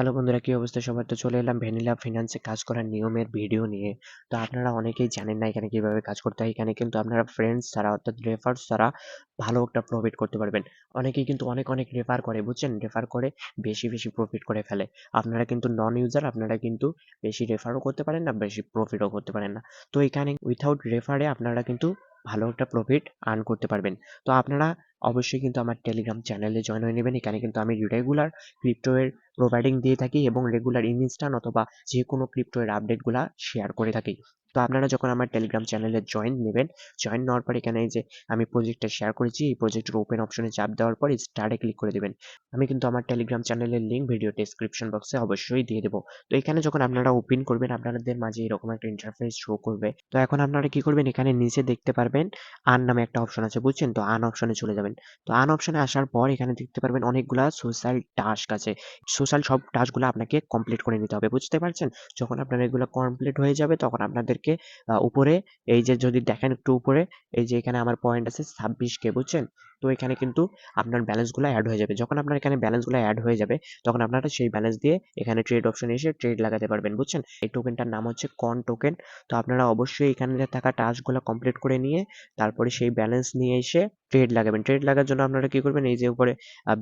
Hello বন্ধুরা, কি অবস্থা? সবার তো চলে এলাম ভ্যানিলা ফিনান্সে কাজ করার নিয়মের ভিডিও নিয়ে। তো আপনারা অনেকেই জানেন না এখানে কীভাবে কাজ করতে হয় এখানে, কিন্তু আপনারা ফ্রেন্ডস ছাড়া, অর্থাৎ রেফার্স ছাড়া ভালো একটা প্রফিট করতে পারবেন। অনেকেই কিন্তু অনেক অনেক রেফার করে, বুঝছেন? রেফার করে বেশি বেশি প্রফিট করে ফেলে। আপনারা কিন্তু নন ইউজার আপনারা কিন্তু বেশি রেফারও করতে পারেন না, বেশি প্রফিটও করতে পারেন না। তো এখানে উইথাউট রেফারে আপনারা কিন্তু ভালো একটা প্রফিট আর্ন করতে পারবেন। তো আপনারা অবশ্যই কিন্তু আমার টেলিগ্রাম চ্যানেলে জয়েন হয়ে নেবেন। এখানে কিন্তু আমি রেগুলার ক্রিপ্টো এর প্রোভাইডিং দিয়ে থাকি এবং রেগুলার ইনস্টান অথবা যে কোনো ক্রিপ্টো এর আপডেটগুলা শেয়ার করে থাকি। তো আপনারা যখন আমার টেলিগ্রাম চ্যানেলে জয়েন নেবেন জয়েন নেওয়ার পর এখানে যে আমি প্রজেক্টটা শেয়ার করেছি, এই প্রজেক্টের ওপেন অপশনে চাপ দেওয়ার পর স্টার্টে ক্লিক করে দেবেন। আমি কিন্তু আমার টেলিগ্রাম চ্যানেলের লিঙ্ক ভিডিও ডেসক্রিপশন বক্সে অবশ্যই দিয়ে দেবো। তো এখানে যখন আপনারা ওপেন করবেন, আপনাদের মাঝে এরকম একটা ইন্টারফেস শো করবে। তো এখন আপনারা কি করবেন, এখানে নিচে দেখতে পারবেন আন নামে একটা অপশন আছে, বুঝছেন? তো আন অপশনে চলে যাবেন। তো আন অপশনে আসার পর এখানে দেখতে পারবেন অনেকগুলা সোশ্যাল টাস্ক আছে। সোশ্যাল সব টাস্কগুলো আপনাকে কমপ্লিট করে নিতে হবে, বুঝতে পারছেন? যখন আপনার এগুলো কমপ্লিট হয়ে যাবে, তখন আপনাদেরকে উপরে, এই যে যদি দেখেন একটু উপরে, এই যে এখানে আমার পয়েন্ট আছে ছাব্বিশ কে, বুঝছেন? তো এখানে কিন্তু আপনার ব্যালেন্সগুলো অ্যাড হয়ে যাবে। যখন আপনার এখানে ব্যালেন্সগুলো অ্যাড হয়ে যাবে, তখন আপনারা সেই ব্যালেন্স দিয়ে এখানে ট্রেড অপশনে এসে ট্রেড লাগাতে পারবেন, বুঝছেন? এই টোকেনটার নাম হচ্ছে কন টোকেন তো আপনারা অবশ্যই এখানে থাকা টাস্কগুলো কমপ্লিট করে নিয়ে, তারপরে সেই ব্যালেন্স নিয়ে এসে ট্রেড লাগাবেন। ট্রেড লাগার জন্য আপনারা কি করবেন? এই যে উপরে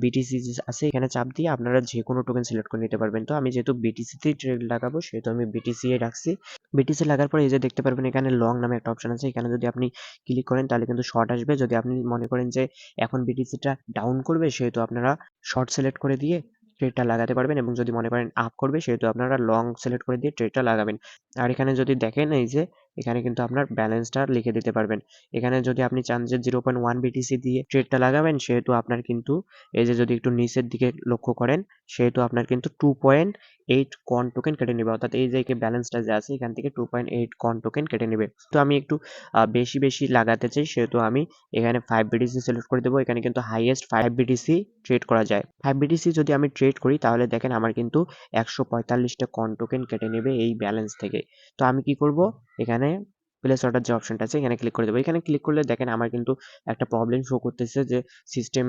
বিটিসি আছে, এখানে চাপ দিয়ে আপনারা যে কোনো টোকেন সিলেক্ট করে নিতে পারবেন। তো আমি যেহেতু বিটিসিতেই ট্রেড লাগাবো, সেহেতু আমি বিটিসি এ রাখছি। বিটিসি লাগার পরে এই যে দেখতে পারবেন, এখানে লং নামে একটা অপশন আছে। এখানে যদি আপনি ক্লিক করেন, তাহলে কিন্তু শর্ট আসবে। যদি আপনি মনে করেন যে এখন বিটিসিটা ডাউন করবে, সেহেতু আপনারা শর্ট সিলেক্ট করে দিয়ে ট্রেডটা লাগাতে পারবেন এবং যদি মনে করেন আপ করবে, সেহেতু আপনারা লং সিলেক্ট করে দিয়ে ট্রেডটা লাগাবেন। আর এখানে যদি দেখেন এই যে, এখানে কিন্তু আপনার ব্যালেন্সটা লিখে দিতে পারবেন। এখানে যদি আপনি চান যে জিরো পয়েন্ট ওয়ান বিটিসি দিয়ে ট্রেডটা লাগাবেন, সেহেতু আপনার কিন্তু এই যে যদি একটু নিচের দিকে লক্ষ্য করেন, সেহেতু আপনার কিন্তু টু পয়েন্ট এইট কন টোকেন কেটে নেবে, অর্থাৎ এই যে ব্যালেন্সটা যে আছে, এখান থেকে টু পয়েন্ট এইট কন টোকেন কেটে নেবে। তো আমি একটু বেশি বেশি লাগাতে চাই, সেহেতু আমি এখানে ফাইভ বিটিসি সিলেক্ট করে দেবো। এখানে কিন্তু হাইয়েস্ট ফাইভ বিটিসি ট্রেড করা যায়। ফাইভ বিটিসি যদি আমি ট্রেড করি, তাহলে দেখেন আমার কিন্তু একশো পঁয়তাল্লিশটা কন টোকেন কেটে নেবে এই ব্যালেন্স থেকে। তো আমি কি করব? এখানে প্লেস অর্ডার যে অপশনটা আছে, এখানে ক্লিক করে দেবো। এখানে ক্লিক করলে দেখেন আমার কিন্তু একটা প্রবলেম শো করতেছে যে সিস্টেম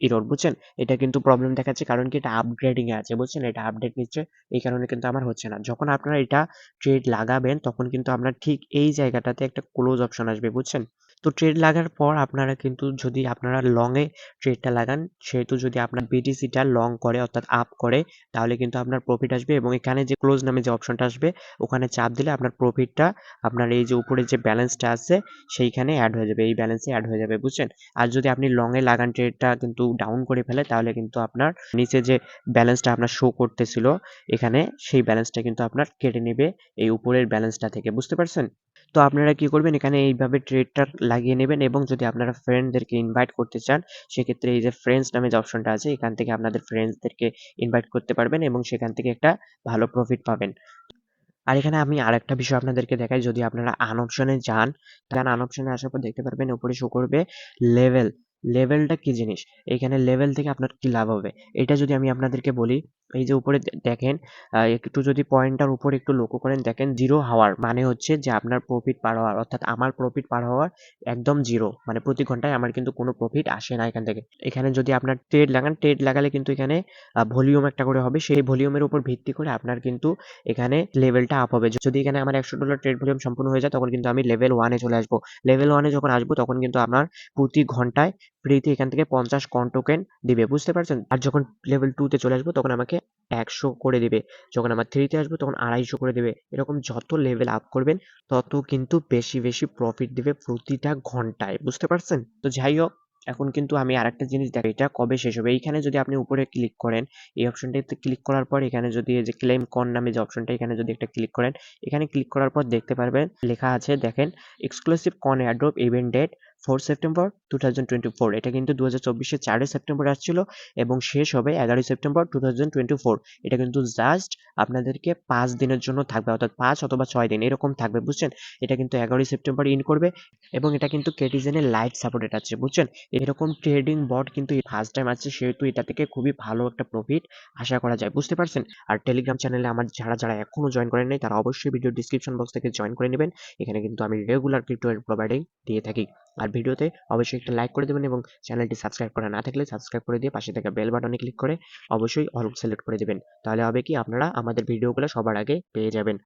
ইরোর বুঝছেন? এটা কিন্তু প্রবলেম দেখাচ্ছে কারণ কি এটা আপগ্রেডিং এ আছে, বুঝছেন? এটা আপডেট নিচ্ছে, এই কারণে কিন্তু আমার হচ্ছে না। যখন আপনারা এটা ট্রেড লাগাবেন, তখন কিন্তু আপনার ঠিক এই জায়গাটাতে একটা ক্লোজ অপশন আসবে, বুঝছেন? তো ট্রেড লাগার পর আপনারা কিন্তু যদি আপনারা লংয়ে ট্রেডটা লাগান, সেহেতু যদি আপনার বিটিসিটা লং করে অর্থাৎ আপ করে, তাহলে কিন্তু আপনার প্রফিট আসবে এবং এখানে যে ক্লোজ নামে যে অপশনটা আসবে, ওখানে চাপ দিলে আপনার প্রফিটটা আপনার এই যে উপরে যে ব্যালেন্সটা আছে, সেইখানে অ্যাড হয়ে যাবে, এই ব্যালেন্সে অ্যাড হয়ে যাবে, বুঝছেন? আর যদি আপনি লংয়ে লাগান ট্রেডটা কিন্তু ডাউন করে ফেলে, তাহলে কিন্তু আপনার নিচে যে ব্যালেন্সটা আপনার শো করতেছিল, এখানে সেই ব্যালেন্সটা কিন্তু আপনার কেটে নেবে, এই উপরের ব্যালেন্সটা থেকে, বুঝতে পারছেন? তো আপনারা কি করবেন? এখানে এইভাবে ট্রেডটা লাগিয়ে নেবেন এবং যদি আপনারা ফ্রেন্ডদেরকে ইনভাইট করতে চান, সেক্ষেত্রে এই যে ফ্রেন্ডস নামে যে অপশনটা আছে, এখান থেকে আপনাদের ফ্রেন্ডসদেরকে ইনভাইট করতে পারবেন এবং সেখান থেকে একটা ভালো প্রফিট পাবেন। আর এখানে আমি আরেকটা বিষয় আপনাদেরকে দেখাই, যদি আপনারা আন অপশনে যান তাহলে আন অপশনে আসার পর দেখতে পারবেন উপরে শো করবে লেভেল লেভেলটা কি জিনিস? এখানে লেভেল থেকে আপনার কি লাভ হবে? এটা যদি আমি আপনাদেরকে বলি, এই যে উপরে দেখেন একটু যদি পয়েন্টটার উপর একটু লক্ষ্য করেন, দেখেন জিরো হাওয়ার মানে হচ্ছে যে আপনার প্রফিট পার হওয়ার, অর্থাৎ আমার প্রফিট পার হওয়ার একদম জিরো মানে প্রতি ঘন্টায় আমার কিন্তু কোনো প্রফিট আসে না এখান থেকে। এখানে যদি আপনার ট্রেড লাগান ট্রেড লাগালে কিন্তু এখানে ভলিউম একটা করে হবে, সেই ভলিউমের উপর ভিত্তি করে আপনার কিন্তু এখানে লেভেলটা আপ হবে। যদি এখানে আমার একশো ডলার ট্রেড ভলিউম সম্পূর্ণ হয়ে যায়, তখন কিন্তু আমি লেভেল ওয়ানে চলে আসব। লেভেল ওয়ানে যখন আসব, তখন কিন্তু আপনার প্রতি ঘন্টায় ফ্রিতে এখান থেকে পঞ্চাশ কন টোকেন দিবে, বুঝতে পারছেন? আর যখন লেভেল টুতে চলে আসব, তখন আমাকে একশো করে দিবে। যখন আমার থ্রিতে আসব, তখন আড়াইশো করে দেবে। এরকম যত লেভেল আপ করবেন, তত কিন্তু বেশি বেশি প্রফিট দিবে প্রতিটা ঘন্টায়, বুঝতে পারছেন? তো যাই হোক, এখন কিন্তু আমি আরেকটা জিনিস দেখি এটা কবে শেষ হবে? এইখানে যদি আপনি উপরে ক্লিক করেন, এই অপশনটাতে ক্লিক করার পর এখানে যদি এই যে ক্লেম কন নামে যে অপশনটা এখানে যদি একটা ক্লিক করেন, এখানে ক্লিক করার পর দেখতে পারবেন, লেখা আছে, দেখেন এক্সক্লুসিভ কন airdrop event date four September two thousand twenty four এটা কিন্তু দু হাজার চব্বিশের চারই সেপ্টেম্বর আসছিল এবং শেষ হবে এগারোই September two thousand twenty four এটা কিন্তু জাস্ট আপনাদেরকে পাঁচ দিনের জন্য থাকবে, অর্থাৎ পাঁচ অথবা ছয় দিন, এরকম থাকবে, বুঝছেন? এটা কিন্তু এগারোই সেপ্টেম্বর ইন করবে এবং এটা কিন্তু কেটিজেনের লাইট সাপোর্টেড আছে, বুঝছেন? এরকম ট্রেডিং বট কিন্তু ফার্স্ট টাইম আছে সেহেতু এটা থেকে খুবই ভালো একটা প্রফিট আশা করা যায়, বুঝতে পারছেন? আর টেলিগ্রাম চ্যানেলে আমার যারা যারা এখনও জয়েন করেন নাই, তারা অবশ্যই ভিডিও ডিসক্রিপশন বক্স থেকে জয়েন করে নেবেন। এখানে কিন্তু আমি রেগুলার ক্রিপ্টো প্রোভাইডিং দিয়ে থাকি। আর ভিডিওতে অবশ্যই একটা লাইক করে দেবেন এবং চ্যানেলটি সাবস্ক্রাইব করা না থাকলে সাবস্ক্রাইব করে দিয়ে পাশে থাকা বেল বাটনে ক্লিক করে অবশ্যই অল সিলেক্ট করে দেবেন। তাহলে হবে কি আপনারা আমাদের ভিডিওগুলো সবার আগে পেয়ে যাবেন।